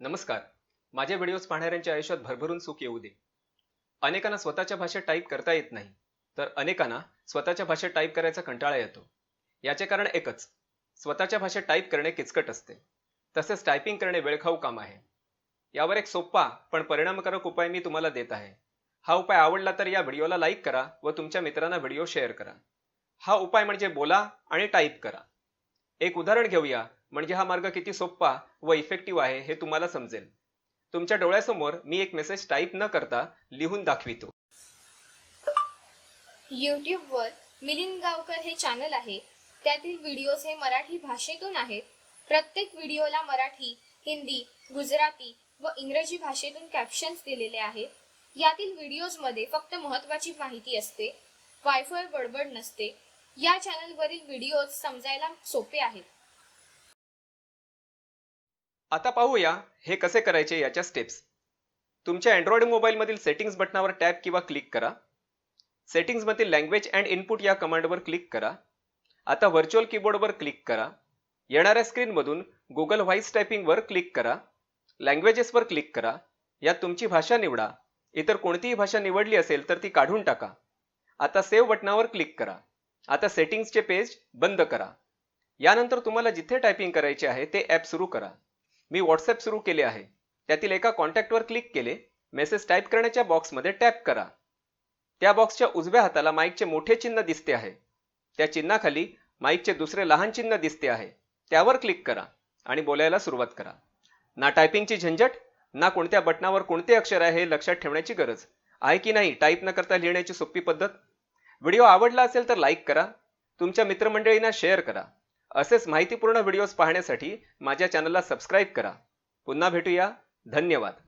नमस्कार. माझे व्हिडिओज पाहणाऱ्यांच्या आयुष्यात भरभरून सुख येऊ दे. अनेकांना स्वतःच्या भाषेत टाईप करता येत नाही तर अनेकांना स्वतःच्या भाषेत टाईप करायचा कंटाळा येतो. याचे कारण एकच स्वतःच्या भाषेत टाईप करणे किचकट असते. तसेच टायपिंग करणे वेळखाऊ काम आहे. यावर एक सोपा पण परिणामकारक उपाय मी तुम्हाला देत आहे. हा उपाय आवडला तर या व्हिडिओला लाईक करा व तुमच्या मित्रांना व्हिडिओ शेअर करा. हा उपाय म्हणजे बोला आणि टाईप करा. एक उदाहरण घेऊया. म्हणजे हा मार्ग किती सोपा व इफेक्टिव्ह आहे हे तुम्हाला समजेल. तुमच्या डोळ्यासमोर मी एक मेसेज टाईप न करता लिहून दाखवितो. यूट्यूबवर मिलिंद गावकर हे चॅनल आहे. त्यातील व्हिडिओज हे मराठी भाषेतून आहेत. प्रत्येक व्हिडिओला मराठी हिंदी गुजराती व इंग्रजी भाषेतून कॅप्शन्स दिलेले आहेत. यातील व्हिडिओजमध्ये फक्त महत्त्वाची माहिती असते. वायफळ बडबड नसते. या चॅनलवरील व्हिडिओज समजायला सोपे आहेत. आता पाहूया हे कसे करायचे याच्या स्टेप्स तुमच्या अँड्रॉइड मोबाईलमधील सेटिंग्ज बटनावर टॅप किंवा क्लिक करा. सेटिंग्जमधील लँग्वेज अँड इनपुट या कमांडवर क्लिक करा. आता व्हर्च्युअल कीबोर्डवर क्लिक करा. येणाऱ्या स्क्रीनमधून गुगल व्हॉइस टायपिंगवर क्लिक करा. लँग्वेजेसवर क्लिक करा. यात तुमची भाषा निवडा. इतर कोणतीही भाषा निवडली असेल तर ती काढून टाका. आता सेव्ह बटनावर क्लिक करा. आता सेटिंग्सचे पेज बंद करा. यानंतर तुम्हाला जिथे टायपिंग करायचे आहे ते ॲप सुरू करा. मी व्हॉट्सॲप सुरू केले आहे. त्यातील एका कॉन्टॅक्टवर क्लिक केले मेसेज टाईप करण्याच्या बॉक्समध्ये टॅप करा. त्या बॉक्सच्या उजव्या हाताला माईकचे मोठे चिन्ह दिसते आहे. त्या चिन्हाखाली माईकचे दुसरे लहान चिन्ह दिसते आहे. त्यावर क्लिक करा आणि बोलायला सुरुवात करा. ना टायपिंगची झंझट ना कोणत्या बटनावर कोणते अक्षर आहे हे लक्षात ठेवण्याची गरज. आहे की नाही टाईप न करता लिहिण्याची सोपी पद्धत. व्हिडिओ आवडला असेल तर लाईक करा. तुमच्या मित्रमंडळींना शेअर करा. असेच माहितीपूर्ण व्हिडिओज पाहण्यासाठी माझ्या चॅनलला सबस्क्राईब करा. पुन्हा भेटूया. धन्यवाद.